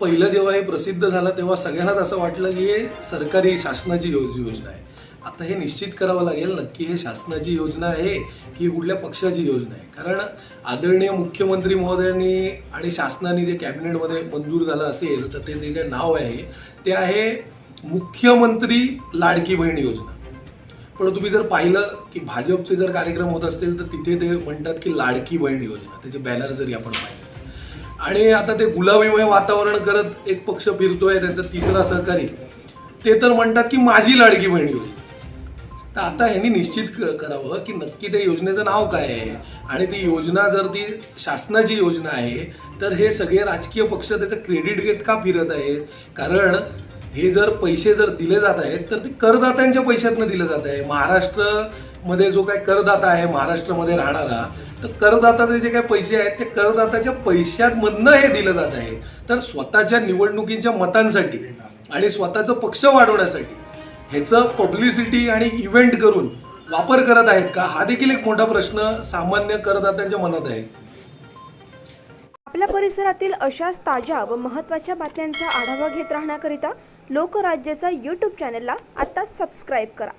पहिलं जेव्हा हे प्रसिद्ध झालं तेव्हा सगळ्यांनाच असं वाटलं की हे सरकारी शासनाची योज- योजना आहे. आता हे निश्चित करावं लागेल नक्की हे शासनाची योजना आहे की कुठल्या पक्षाची योजना आहे. कारण आदरणीय मुख्यमंत्री महोदयांनी आणि शासनाने जे कॅबिनेटमध्ये मंजूर झालं असेल तर ते जे काय नाव आहे ते आहे मुख्यमंत्री लाडकी बहीण योजना. पण तुम्ही जर पाहिलं की भाजपचे जर कार्यक्रम होत असतील तर तिथे ते म्हणतात की लाडकी बहीण योजना. त्याचे बॅनर जरी आपण पाहिलं आणि आता ते गुलाबीमय वातावरण करत एक पक्ष फिरतोय त्याचा तिसरा सहकारी. ते तर म्हणतात की माझी लाडकी बहिणी योजना तर आता ह्यांनी निश्चित क- करावं की नक्की त्या योजनेचं नाव काय आहे. आणि ती योजना जर ती शासनाची योजना आहे तर हे सगळे राजकीय पक्ष त्याचं क्रेडिट घेत का फिरत आहेत? कारण हे जर पैसे जर दिले जात आहेत तर ते करदात्यांच्या पैशातनं दिलं जात आहे. महाराष्ट्रामध्ये जो काही करदाता आहे महाराष्ट्रामध्ये राहणारा तर करदाताचे जे काही पैसे आहेत ते करदात्याच्या पैशांमधनं हे दिलं जात आहे. तर स्वतःच्या निवडणुकीच्या मतांसाठी आणि स्वतःचं पक्ष वाढवण्यासाठी ह्याचं पब्लिसिटी आणि इव्हेंट करून वापर करत आहेत का? हा देखील एक मोठा प्रश्न सामान्य करदात्यांच्या मनात आहे. आपल्या परिसरातील अशाच ताज्या व महत्त्वाच्या बातम्यांचा आढावा घेत राहण्याकरिता लोकराज्याचा यूट्यूब चॅनलला आत्ताच सबस्क्राईब करा.